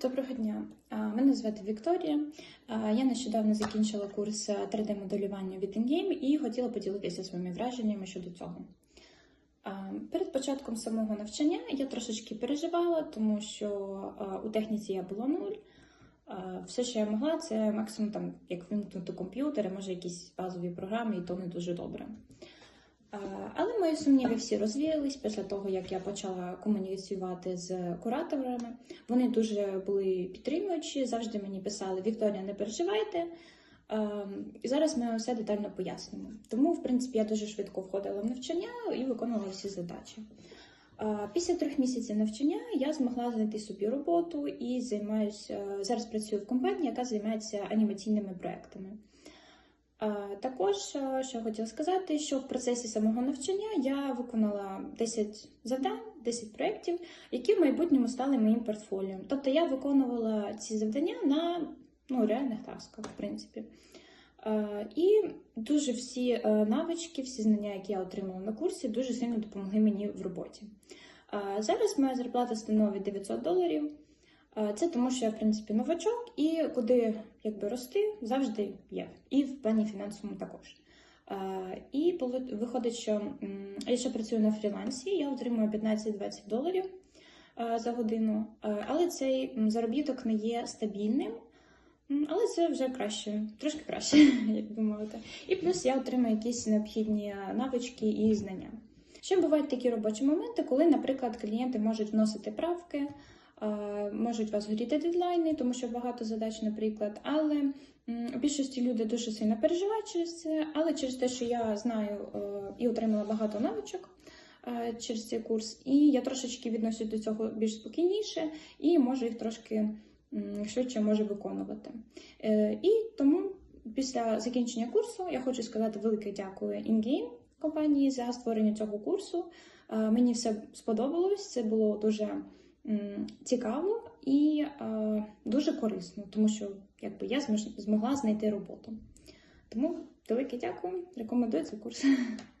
Доброго дня. Мене звати Вікторія. Я нещодавно закінчила курс 3D-моделювання від InGame і хотіла поділитися своїми враженнями щодо цього. Перед початком самого навчання я трошечки переживала, тому що у техніці я була нуль. Все, що я могла, це максимум там, як вимкнути комп'ютер, може якісь базові програми, і то не дуже добре. Але мої сумніви всі розвіялись після того, як я почала комуніцювати з кураторами. Вони дуже були підтримуючі, завжди мені писали: Вікторія, не переживайте. І зараз ми все детально пояснимо. Тому, в принципі, я дуже швидко входила в навчання і виконувала всі задачі. Після трьох місяців навчання я змогла знайти собі роботу і займаюся зараз. Працюю в компанії, яка займається анімаційними проектами. Також е, що хотіла сказати, що в процесі самого навчання я виконала 10 завдань, 10 проєктів, які в майбутньому стали моїм портфоліо. Тобто я виконувала ці завдання на ну, реальних тасках, в принципі. І дуже всі е, навички, всі знання, які я отримала на курсі, дуже сильно допомогли мені в роботі. Зараз моя зарплата становить 900 доларів. Е, Це тому, що я, в принципі, новачок, і куди якби рости завжди є. І в плані фінансовому також. Е, І виходить, що я ще працюю на фрілансі, я отримую 15-20 доларів е, за годину, але цей заробіток не є стабільним. Але це вже краще, трошки краще, як би мовити. І плюс я отримаю якісь необхідні навички і знання. Ще бувають такі робочі моменти, коли, наприклад, клієнти можуть вносити правки, можуть вас горіти дедлайни, тому що багато задач, наприклад. Але більшості люди дуже сильно переживають через це, але через те, що я знаю е, і отримала багато навичок. е, Через цей курс, і я трошечки відношусь до цього більш спокійніше і можу їх трошки швидше можу виконувати. Е, І тому після закінчення курсу я хочу сказати велике дякую InGame компанії за створення цього курсу. Е, Мені все сподобалось, це було дуже цікаво і е, дуже корисно, тому що якби я змогла знайти роботу. Тому велике дякую, рекомендую цей курс.